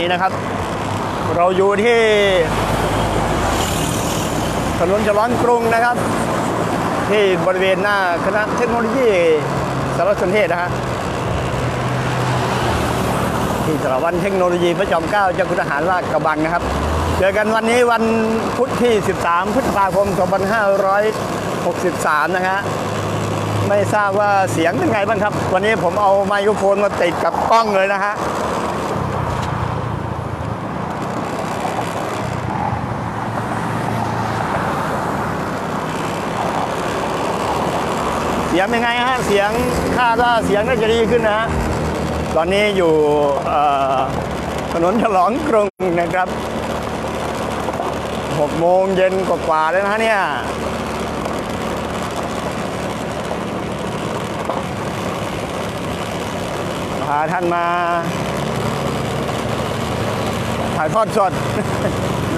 นี้นะครับ เราอยู่ที่ถนนจรอนกรุงนะครับ ที่บริเวณหน้าคณะเทคโนโลยีสารสนเทศนะฮะที่สถาบันเทคโนโลยีพระจอมเกล้าเจ้าคุณทหารราชกระบังนะครับ เจอกันวันนี้วันพุธที่ 13 พฤษภาคม 2563 นะฮะไม่ทราบว่าเสียงเป็นไงบ้างครับ วันนี้ผมเอาไมโครโฟนมาติดกับกล้องเลยนะฮะ สียงเป็นไงฮะ เสียงคาดว่าเสียงน่าจะดีขึ้นนะฮะ ตอนนี้อยู่ถนนฉลองกรุงนะครับ6โมงเย็นกว่าๆแล้วนะเนี่ยพาท่านมา ถ่ายทอดสด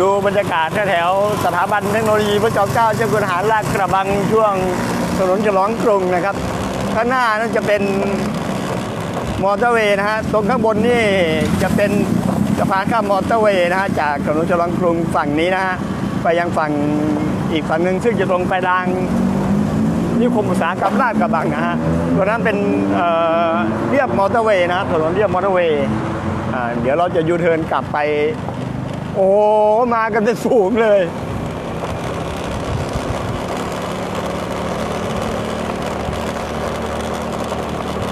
ดูบรรยากาศแถวสถาบันเทคโนโลยีพระจอมเกล้าเจ้าคุณทหารลาดกระบังช่วง ถนนฉลองกรุงนะครับ ข้างหน้านั่นจะเป็นมอเตอร์เวย์นะฮะ ตรงข้างบนนี่จะเป็นสะพานข้ามมอเตอร์เวย์นะฮะ จากถนนฉลองกรุงฝั่งนี้นะฮะ ไปยังฝั่งอีกฝั่งหนึ่งซึ่งจะตรงไปทางนิคมอุตสาหกรรมลาดกระบังนะฮะตัวนั้นเป็นเเรียบมอเตอร์เวย์นะถนนเรียบมอเตอร์เวย์เดี๋ยวเราจะยูเทิร์นกลับไป โอ้ มากันเป็นสูงเลย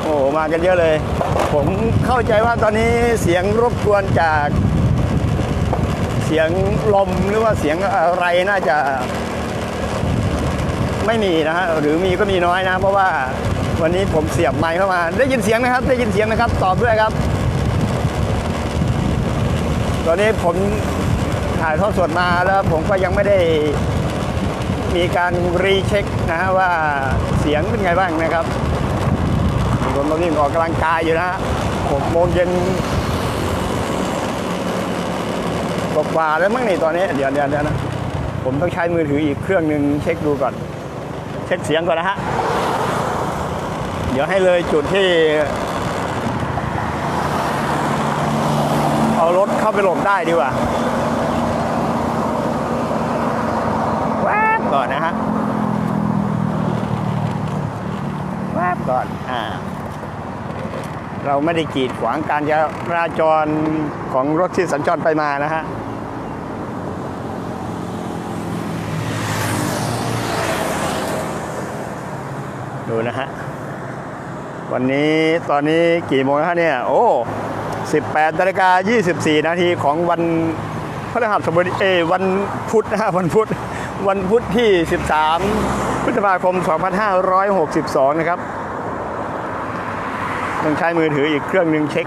โอ้โห มากันเยอะเลย ผมเข้าใจว่าตอนนี้เสียงรบกวนจากเสียงลมหรือว่าเสียงอะไรน่าจะไม่มีนะฮะหรือมีก็มีน้อยนะ เพราะว่าวันนี้ผมเสียบไมค์เข้ามา ได้ยินเสียงนะครับ ได้ยินเสียงนะครับ ตอบด้วยครับ ตอนนี้ผมถ่ายทอดสดมาแล้วผมก็ยังไม่ได้มีการรีเช็คนะฮะว่าเสียงเป็นไงบ้างนะครับ ผมตอนนี้ออกกำลังกายอยู่นะฮะหกโมงเย็นกว่าแล้วมั้งนี่ตอนนี้ เดี๋ยวเดี๋ยวเดี๋ยวนะผมต้องใช้มือถืออีกเครื่องหนึ่งเช็คดูก่อน เช็คเสียงก่อนนะฮะ เดี๋ยวให้เลยจุดที่ เอารถเข้าไปหลบได้ดีกว่าแวบก่อนนะฮะแวบก่อน อ่า เราไม่ได้กีดขวางการจราจรของรถที่สัญจรไปมานะฮะดูนะฮะ วันนี้ตอนนี้กี่โมงฮะเนี่ย โอ้ 18นาฬิกา24 นาทีของวันพฤหัสบดีเอวันพุธนะฮะวันพุธวันพุธที่ 13พฤษภาคม 2562 นะครับ ต้องใช้มือถืออีกเครื่องหนึ่งเช็ค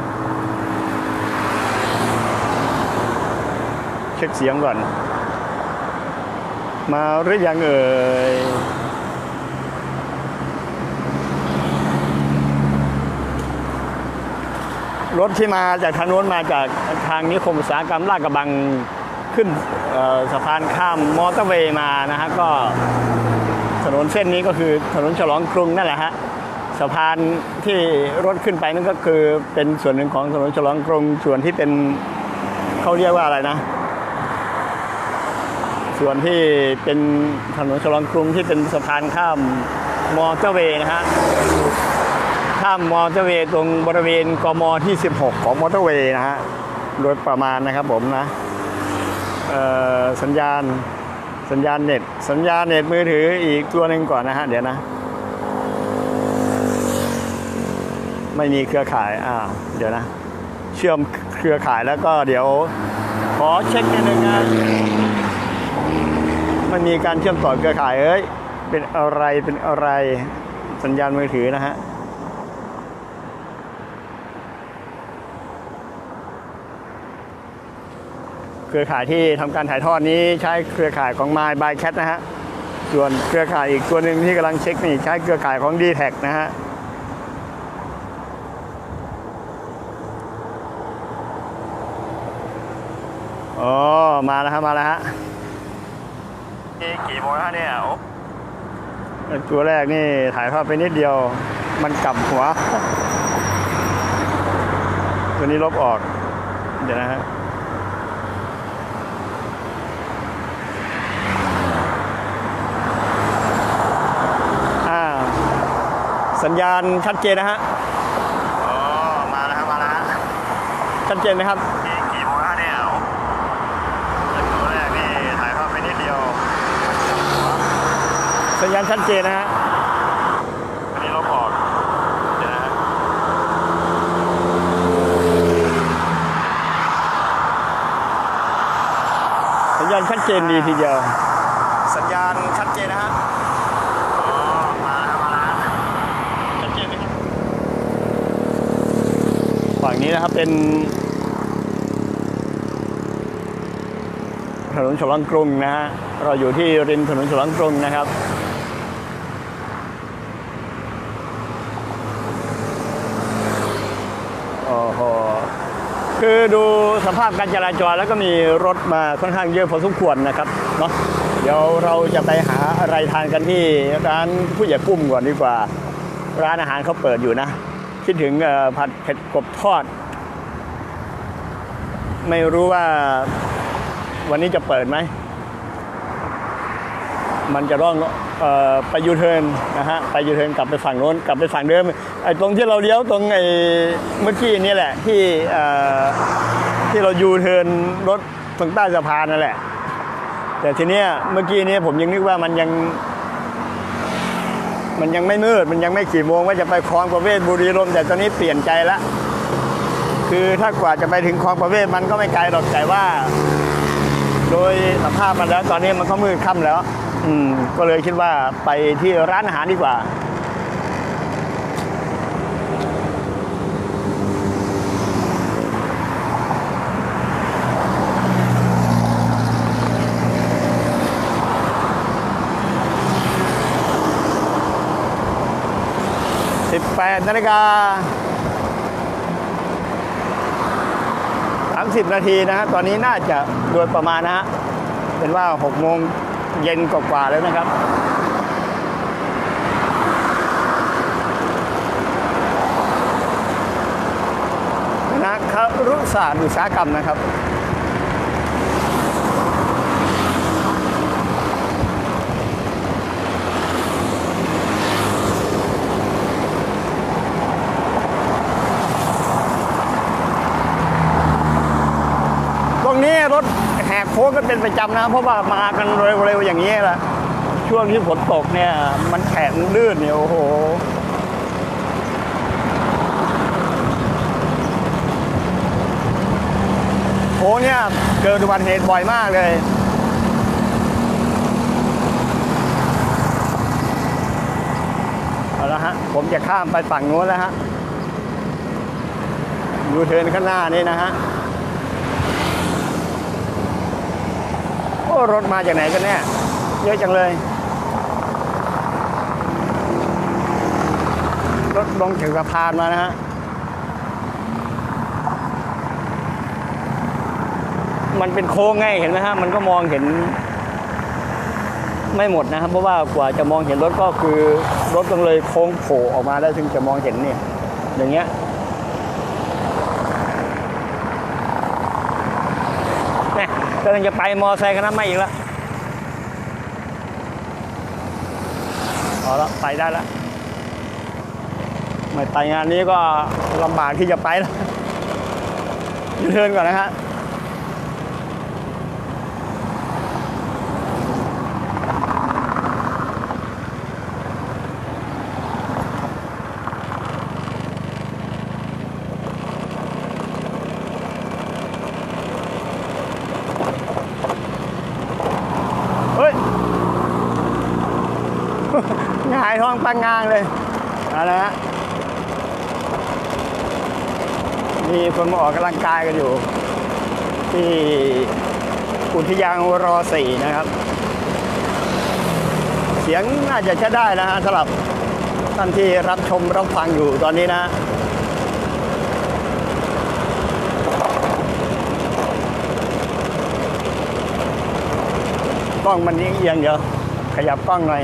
เช็คเสียงก่อน มาหรือยังเอ่ยรถที่มาจากทางโน้นมาจากทางนิคมอุตสาหกรรมลาดกระบังขึ้นสะพานข้ามมอเตอร์เวย์มานะฮะก็ถนนเส้นนี้ก็คือถนนฉลองกรุงนั่นแหละฮะ สะพานที่รถขึ้นไปนั่นก็คือเป็นส่วนหนึ่งของถนนฉลองกรุงส่วนที่เป็นเขาเรียกว่าอะไรนะ ส่วนที่เป็นถนนฉลองกรุงที่เป็นสะพานข้ามมอเตอร์เวย์นะฮะข้ามมอเตอร์เวย์ตรงบริเวณกมที่ 16 ของมอเตอร์เวย์นะฮะโดยประมาณนะครับผมนะสัญญาณสัญญาณเน็ต สัญญาณเน็ตมือถืออีกตัวหนึ่งก่อนนะฮะ เดี๋ยวนะ ไม่มีเครือข่ายอ่าเดี๋ยวนะ เชื่อมเครือข่ายแล้วก็เดี๋ยว ขอเช็คนิดนึงนะมันมีการเชื่อมต่อเครือข่ายเอ้ยเป็นอะไรเป็นอะไรสัญญาณมือถือนะฮะเครือข่ายที่ทำการถ่ายทอดนี้ใช้เครือข่ายของ My by Cat นะฮะ ส่วนเครือข่ายอีกตัวหนึ่งที่กำลังเช็คนี่ใช้เครือข่ายของ d t แทนะฮะ อ๋อมาแล้วฮะมาแล้วฮะนี่กี่โมงแล้วเนี่ยโอ้ตัวแรกนี่ถ่ายทอดไปนิดเดียว มันกลับหัว ตัวนี้ลบออก เดี๋ยวนะฮะอ่าสัญญาณชัดเจนนะฮะ อ๋อ มาแล้วครับมาแล้วฮะชัดเจนไหมครับ กี่กี่โมงแล้วเนี่ยตัวแรกนี่ถ่ายภาพไปนิดเดียว สัญญาณชัดเจนนะฮะอันนี้ลบออกเดี๋ยวนะฮะสัญญาณชัดเจนดีทีเดียว สัญญาณชัดเจนนะฮะอ๋อมาแล้วครับมาแล้วฮะชัดเจนไหมครับฝั่งนี้นะครับเป็นถนนฉลองกรุงนะฮะ เราอยู่ที่ริมถนนฉลองกรุงนะครับ โอ้โห คือดูสภาพการจราจรแล้วก็มีรถมาค่อนข้างเยอะพอสมควรนะครับเนาะเดี๋ยวเราจะไปหาอะไรทานกันที่ร้านผู้ใหญ่ปุ้มก่อนดีกว่า ร้านอาหารเขาเปิดอยู่นะ คิดถึงผัดเผ็ดกบทอด ไม่รู้ว่าวันนี้จะเปิดไหม มันจะต้องเอ่อ ไปยูเทิร์นนะฮะไปยูเทิร์นกลับไปฝั่งโน้นกลับไปฝั่งเดิมไอ้ตรงที่เราเลี้ยวตรงไอ้เมื่อกี้นี่แหละที่ที่เรายูเทิร์นรถตรงใต้สะพานนั่นแหละ แต่ทีเนี้ยเมื่อกี้นี้ผมยังนึกว่ามันยัง มันยังไม่มืดมันยังไม่กี่โมงว่าจะไปคลองประเวศบุรีรมแต่ตอนนี้เปลี่ยนใจล้วคือถ้ากว่าจะไปถึงคลองประเวศมันก็ไม่ไกลหรอกแต่ว่า โดยสภาพมันแล้วตอนนี้มันก็มืดค่ำแล้ว อืมก็เลยคิดว่าไปที่ร้านอาหารดีกว่า18นาฬิกา30นาทีนะฮะ ตอนนี้น่าจะโดยประมาณนะฮะ เป็นว่า6โมง เย็นกว่าๆแล้วนะครับนักรุศาสตร์อุตสาหกรรมนะครับ ตรงนี้รถแหกโค้งกันเป็นประจำนะ เพราะว่ามากันเร็วๆอย่างนี้แหละช่วงที่ฝนตกเนี่ย มันแข็งลื่นเนี่ยโอ้โหโค้งเนี่ยเกิดอุบัติเหตุบ่อยมากเลยเอาละฮะผมจะข้ามไปฝั่งโน้นแล้วฮะยูเทินข้างหน้านี่นะฮะ โอ้ รถมาจากไหนกันเนี่ยเยอะจังเลย รถลงจากสะพานมานะฮะมันเป็นโค้งไงเห็นไหมฮะ มันก็มองเห็น ไม่หมดนะครับ เพราะว่ากว่าจะมองเห็นรถก็คือรถต้องเลยโค้งโผล่ออกมาได้วถึงจะมองเห็นเนี่ยอย่างเงี้ย แม่ กำลังจะไปมอไซค์กันนะไม่อีกแล้วพอแล้วไปได้แล้วไม่ไปงานนี้ก็ลำบากที่จะไปแล้วยืนเทินก่อนนะฮะ ห้องปังงางเลยเอาละฮะมีคนมาออกกำลังกายกันอยู่ ที่อุทยานรอสี่นะครับ เสียงน่าจะใช้ได้นะฮะสำหรับท่านที่รับชมรับฟังอยู่ตอนนี้นะกล้องมันเอียงเดี๋ยวขยับกล้องหน่อย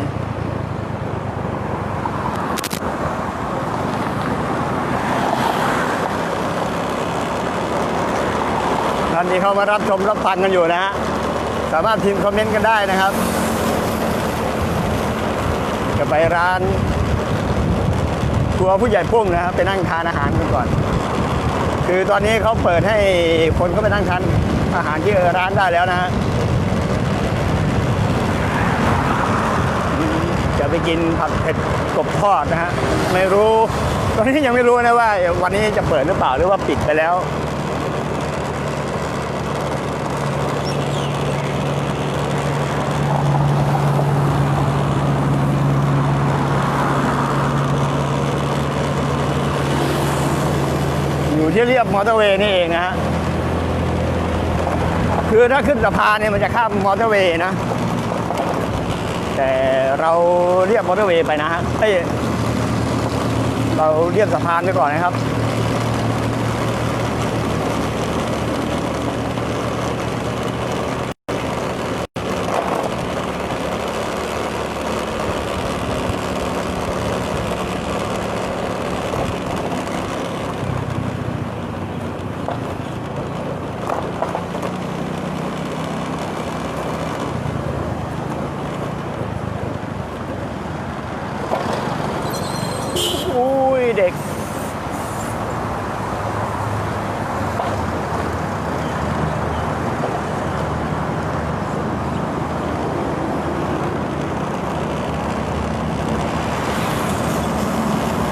ที่เขามารับชมรับฟังกันอยู่นะฮะสามารถพิมพ์คอมเมนต์กันได้นะครับ จะไปร้านครัวผู้ใหญ่พุ่งนะครับไปนั่งทานอาหารกันก่อน คือตอนนี้เขาเปิดให้คนเข้าไปนั่งทานอาหารที่ร้านได้แล้วนะฮะจะไปกินผัดเผ็ดกบทอดนะฮะไม่รู้ ตอนนี้ยังไม่รู้นะว่า วันนี้จะเปิดหรือเปล่าหรือว่าปิดไปแล้ว ที่เรียบมอเตอร์เวย์นี่เองนะฮะคือถ้าขึ้นสะพานเนี่ยมันจะข้ามมอเตอร์เวย์นะ แต่เราเรียบมอเตอร์เวย์ไปนะฮะเอ้ยเราเรียบสะพานไปก่อนนะครับ อุ้ยเด็ก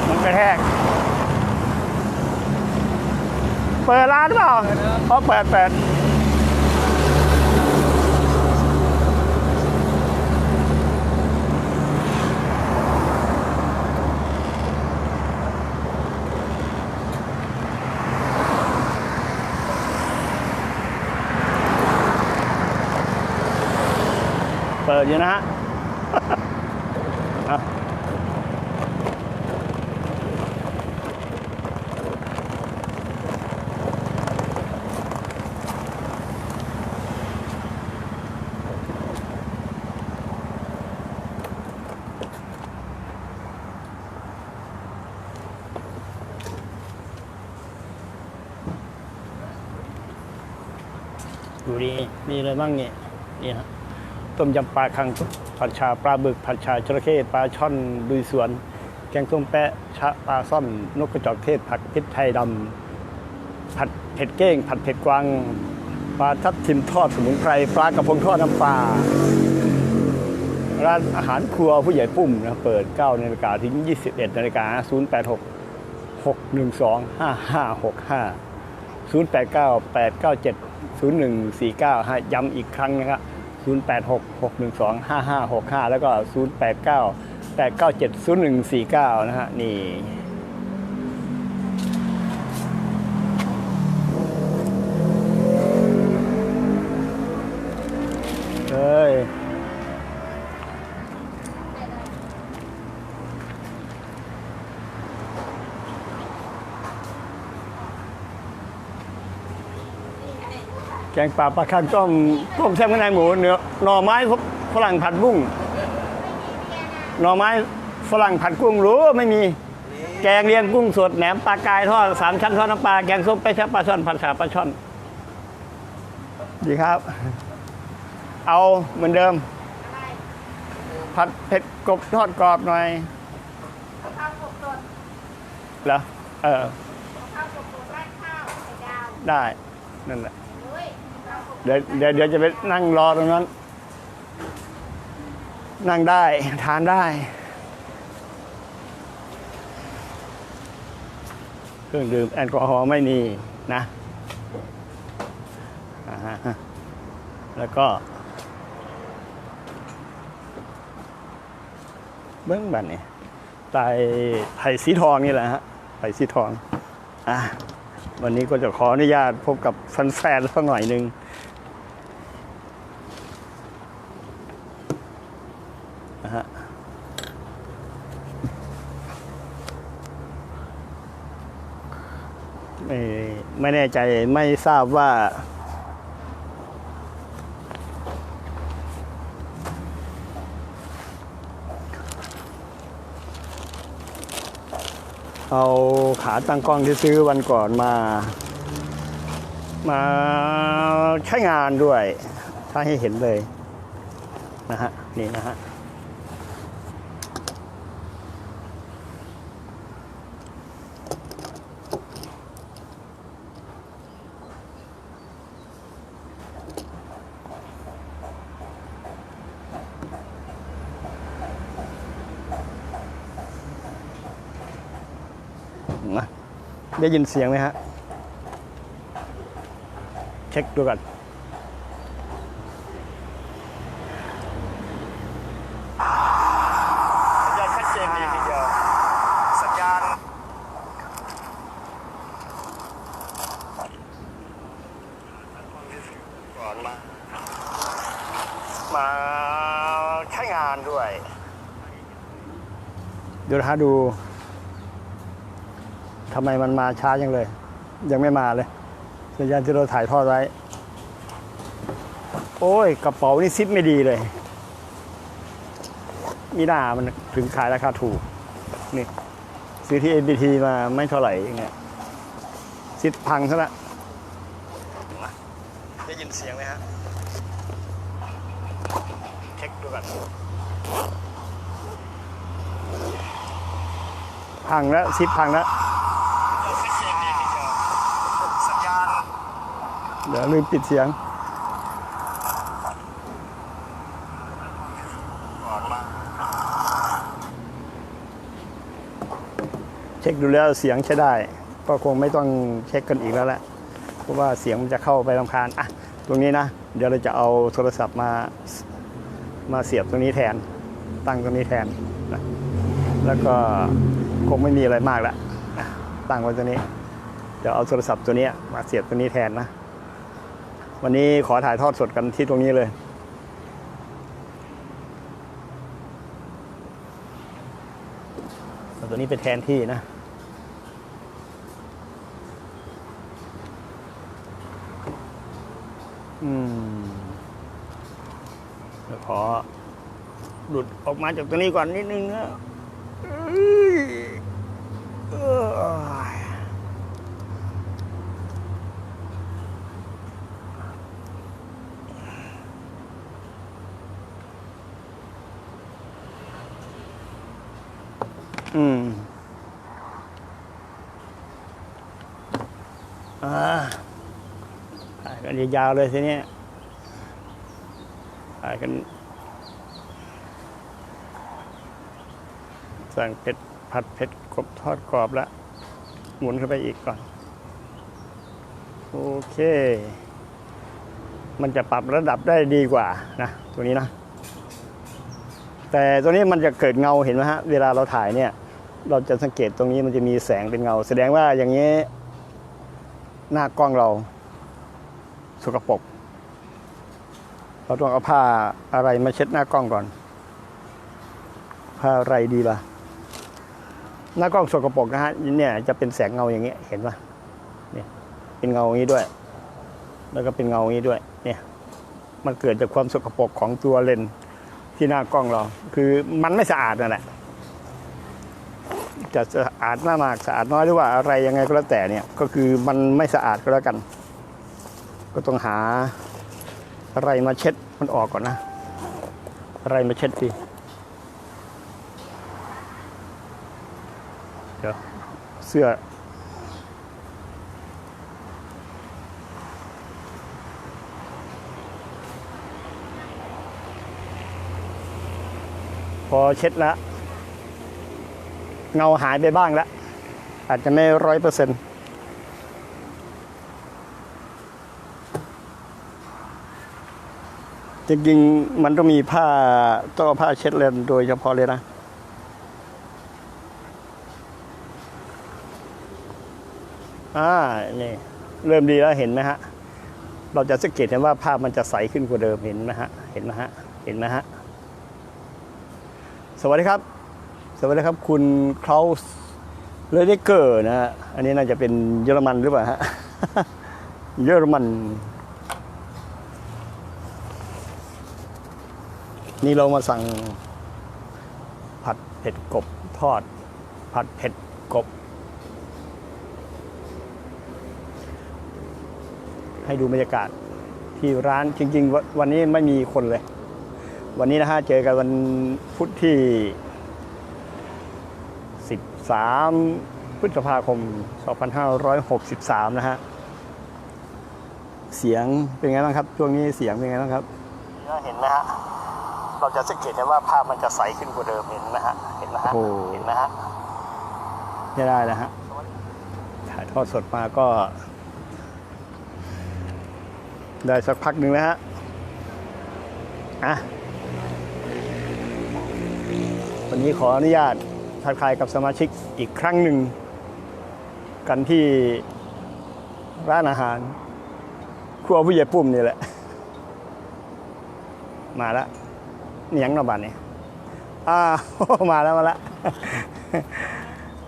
มัน กระแทก เปิดร้านหรือเปล่าอ๋อเปิดเปิดเปิดอยู่นะฮะ ดูดีมีอะไรบ้างเนี่ยนี่ฮะต้มยำปลาคังผัดชาปลาบึกผัดชาจระเข้ปลาช่อนดุยสวน แกงส้มแปะชะปลาซ่อนนกกระจอกเทศ ผัดพริกไทยดำผัดเผ็ดเก้ง ผัดเผ็ดกวางปลาทับทิมทอดสมุนไพรปลากระพงทอดน้ำปลาร้านอาหารครัวผู้ใหญ่ปุ้มนะเปิด 9นาฬิกาถึง 21นาฬิกา086 612 5565 089 897 0149ฮะย้ำอีกครั้งนะครับ086 612 5565 แล้วก็ 089 897 0149 นะฮะนี่ งป่าปลาคังต้มต้มแซ่บข้างในหมูเนื้อหน่อไม้ฝรั่งผัดบุ้งหน่อไม้ฝรั่งผัดกุ้งรู้ไม่มี แกงเลียงกุ้งสดแหนมปลากายทอดสามชั้นทอดน้ำปลาแกงส้มไปะชะปลาช่อนผัดฉาปลาช่อนดีครับ เอาเหมือนเดิม ผัดเผ็ดกบทอดกรอบหน่อยข้าวกบสดเหรอเออข้าวกบสดราดข้าวไข่ดาวได้ นั่นแหละ เดี๋ยวเดี๋ยวเดี๋ยวจะไปนั่งรอตรงนั้น นั่งได้ทานได้ เครื่องดื่มแอลกอฮอล์ไม่มีนะอ่าฮะแล้วก็เบื้องบันนี่ไตไผ่สีทองนี่แหละฮะไผ่สีทองอะวันนี้ก็จะขออนุญาตพบกับแฟนๆสักหน่อยหนึ่งนะฮะไม่ ไม่แน่ใจไม่ทราบว่า เอาขาตั้งกล้องที่ซื้อวันก่อนมา มาใช้งานด้วย ถ้าให้เห็นเลยนะฮะ นี่นะฮะ ได้ยินเสียงไหมฮะ เช็คดูก่อนสัญญาณชัดเจนดีทีเดียวสัญญาณก่อนมามาใช้งานด้วย เดี๋ยวนะฮะดู ทำไมมันมาช้าจังเลย ยังไม่มาเลยสัญญาณที่เราถ่ายทอดไว้ โอ้ย กระเป๋านี่ซิปไม่ดีเลยมีหน้ามันถึงขายราคาถูก นี่ ซื้อที่ NBT มาไม่เท่าไหร่เองเนี่ยซิปพังซะละได้ยินเสียงไหมฮะ เช็คดูก่อนพังแล้วซิปพังแล้ว ดี๋ยวลืมปิดเสียงเช็คดูแล้วเสียงใช้ได้ ก็คงไม่ต้องเช็คกันอีกแล้วแหละเพราะว่าเสียงมันจะเข้าไปรำคาญอะตรงนี้นะ เดี๋ยวเราจะเอาโทรศัพท์มามาเสียบตรงนี้แทน ตั้งตรงนี้แทนนะแล้วก็คงไม่มีอะไรมากแล้วอะตั้งไว้ตัวนี้ เดี๋ยวเอาโทรศัพท์ตัวนี้มาเสียบตัวนี้แทนนะ วันนี้ขอถ่ายทอดสดกันที่ตรงนี้เลย ตัวนี้ไปแทนที่นะอืมขอหลุดออกมาจากตัวนี้ก่อนนิดนึงนะ อืมอ่าถ่ายกันยาวๆเลยทีนี้ถ่ายกันสั่งเผ็ดผัดเผ็ดกบทอดกรอบแล้วหมุนเข้าไปอีกก่อน โอเค มันจะปรับระดับได้ดีกว่านะ ตัวนี้นะ แต่ตัวนี้มันจะเกิดเงาเห็นไหมฮะ เวลาเราถ่ายเนี่ย เราจะสังเกตตรงนี้มันจะมีแสงเป็นเงา แสดงว่าอย่างนี้ หน้ากล้องเรา สกปรกเราต้องเอาผ้าอะไรมาเช็ดหน้ากล้องก่อน ผ้าอะไรดีล่ะ หน้ากล้องสกปรกนะฮะเนี่ยจะเป็นแสงเงาอย่างเงี้ยเห็นปะเนี่ยเป็นเงาอย่างนี้ด้วย แล้วก็เป็นเงาอย่างนี้ด้วย เนี่ย มันเกิดจากความสกปรกของตัวเลนส์ที่หน้ากล้องเรา คือมันไม่สะอาดนั่นแหละ จะสะอาดมากมากสะอาดน้อยหรือว่าอะไรยังไงก็แล้วแต่เนี่ยก็คือมันไม่สะอาดก็แล้วกัน ก็ต้องหาอะไรมาเช็ดมันออกก่อนนะ อะไรมาเช็ดดีเดี๋ยวเสื้อพอเช็ดแล้ว เงาหายไปบ้างแล้ว อาจจะไม่ร้อยเปอร์เซ็นต์จริงๆมันต้องมีผ้าต้องผ้าเช็ดเลนโดยเฉพาะเลยนะ อ่า นี่ เริ่มดีแล้วเห็นไหมฮะ เราจะสังเกตเห็นว่าภาพมันจะใสขึ้นกว่าเดิมเห็นไหมฮะ เห็นไหมฮะ เห็นไหมฮะ สวัสดีครับ วัสดีครับคุณคลาสเลเดเกอร์นะฮะอันนี้น่าจะเป็นเยอรมันหรือเปล่าฮะเยอรมัน นี่เรามาสั่ง ผัดเผ็ดกบทอด ผัดเผ็ดกบ ให้ดูบรรยากาศที่ร้านจริง ๆ วันวันนี้ไม่มีคนเลย วันนี้นะฮะเจอกันวันพุธที่ 13พฤษภาคม 2563 นะฮะ เสียงเป็นไงบ้างครับ ช่วงนี้เสียงเป็นไงบ้างครับเห็นไหมฮะ เราจะสังเกตได้ว่าภาพมันจะใสขึ้นกว่าเดิมเห็นไหมฮะ เห็นไหมฮะโอ้เห็นไหมฮะไม่ได้นะฮะ ถ่ายทอดสดมาก็ ได้สักพักหนึ่งแล้วฮะ อะวันนี้ขออนุญาต ทักทายกับสมาชิกอีกครั้งหนึ่ง กันที่ร้านอาหาร ครัวผู้ใหญ่ปุ่มนี่แหละ มาแล้วเนียงหนบันเนี่ยอ่ามาแล้วมาแล้ว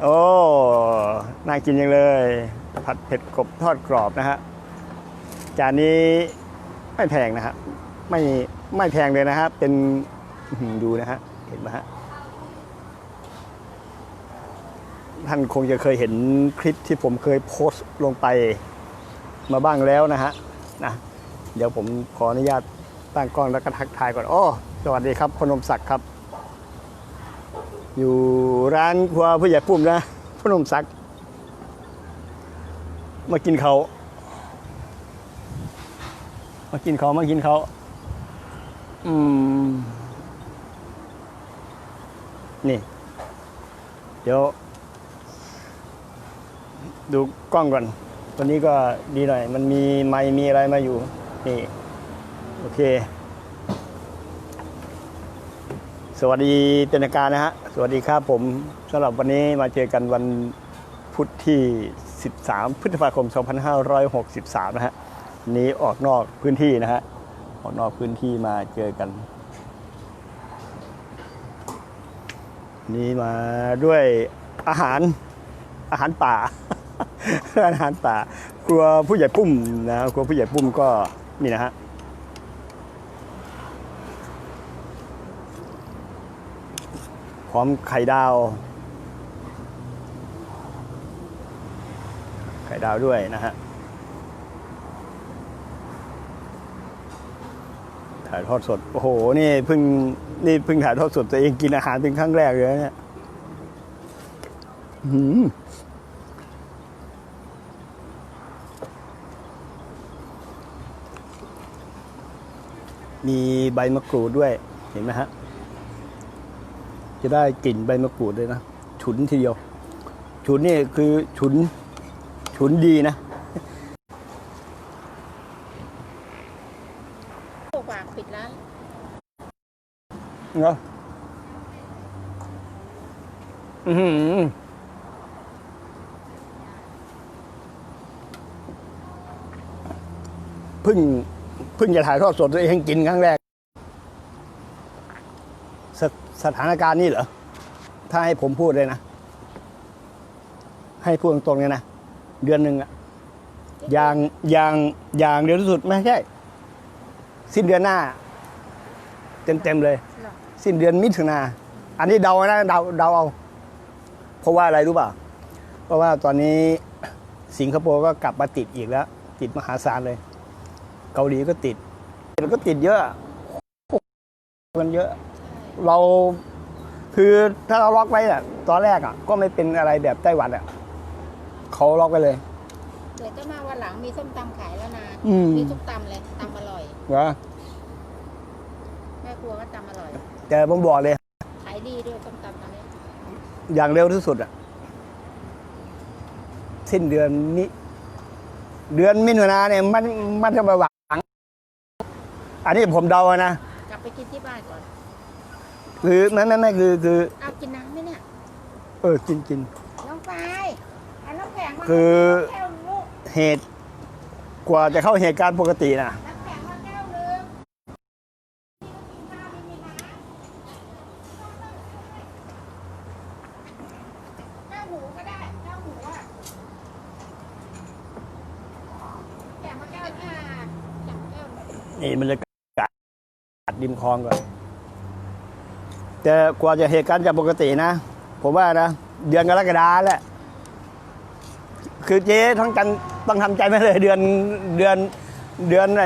โอ้น่ากินจังเลย ผัดเผ็ดกบทอดกรอบนะฮะจานนี้ไม่แพงนะฮะไม่ไม่แพงเลยนะฮะเป็นดูนะฮะเห็นไหมฮะ ท่านคงจะเคยเห็นคลิปที่ผมเคยโพสต์ลงไปมาบ้างแล้วนะฮะนะเดี๋ยวผมขออนุญาตตั้งกล้องแล้วก็ทักทายก่อนโอ้สวัสดีครับพนมศักดิ์ครับ อยู่ร้านครัวผู้ใหญ่ปุ่มนะพนมศักดิ์มากินเขามากินเขามากินเขาอืมนี่ เดี๋ยว ดูกล้องก่อน ตัวนี้ก็ดีหน่อย มันมีไมค์มีอะไรมาอยู่ นี่ โอเค สวัสดีเป็นการนะฮะ สวัสดีครับผมสำหรับวันนี้มาเจอกันวันพุธที่ 13 พฤษภาคม 2563 นะฮะนนี้ออกนอกพื้นที่นะฮะ ออกนอกพื้นที่มาเจอกัน นี่มาด้วยอาหารอาหารป่า อาหารป่าครัวผู้ใหญ่ปุ้มนะครัวผู้ใหญ่ปุ้มก็นี่นะฮะพร้อมไข่ดาว ไข่ดาวด้วยนะฮะถ่ายทอดสด โอ้โห นี่เพิ่งนี่เพิ่งถ่ายทอดสดตัวเองกินอาหารเป็นครั้งแรกเลยนะเนี่ยอื้อหือ มีใบมะกรูดด้วยเห็นไหมฮะ จะได้กลิ่นใบมะกรูดเลยนะ ฉุนทีเดียว ฉุนนี่คือฉุน ฉุนดีนะถูกปากปิดร้านเนาะอือหือเพิ่ง เพิ่งจะถ่ายทอดสดตัวเองกินครั้งแรกสสถานการณ์นี้เหรอ ถ้าให้ผมพูดเลยนะ ให้พูดตรงๆเลยนะ เดือนหนึ่งอะอย่างอย่างอย่างเดียวที่สุดไม่ใช่ สิ้นเดือนหน้า เต็มเต็มๆเลย สิ้นเดือนมิถุนา อันนี้เดานะเดาเดาเอา เพราะว่าอะไรรู้เปล่าเพราะว่าตอนนี้สิงคโปร์ก็กลับมาติดอีกแล้ว ติดมหาศาลเลย เกาหลีก็ติดแล้วก็ติดเยอะกันเยอะ เราคือถ้าเราล็อกไว้อะตอนแรกอะก็ไม่เป็นอะไรแบบไต้หวันอะเขาล็อกไว้เลย เดี๋ยวจะมาวันหลังมีส้มตำขายแล้วนะ อืมมีทุกตำเลยตำอร่อยนะแม่ครัวก็ตำอร่อย แต่ผมบอกเลย ขายดีด้วยส้มตำตอนนี้อย่างเร็วที่สุดอะสิ้นเดือนนี้ เดือนมิถุนาเนี่ยมันมันจะมาหวัง อันนี้ผมเดาอะนะ กลับไปกินที่บ้านก่อนคือไม่ไม่ไม่คือคือ เอากินน้ำไหมเนี่ยเออกินกิน น้องไฟเอาน้ำแข็งมาคือ แก้วลูกเหตุ กว่าจะเข้าเหตุการณ์ปกตินะน้ำแข็งมาแก้วนึงกินข้าวไม่มีน้ำแก้วหมูก็ได้แก้วหมูอะแข็งมาแก้วอ่าแข็งแก้ว นี่มันจะกั ดดิมคลองก่อนแต่กว่าจะเหตุการณ์จะปกตินะ ผมว่านะ เดือนกรกฎาแหละ คือเจ๊ทั้งกันต้องทำใจไม่เลยเดือนเดือนเดือนไหน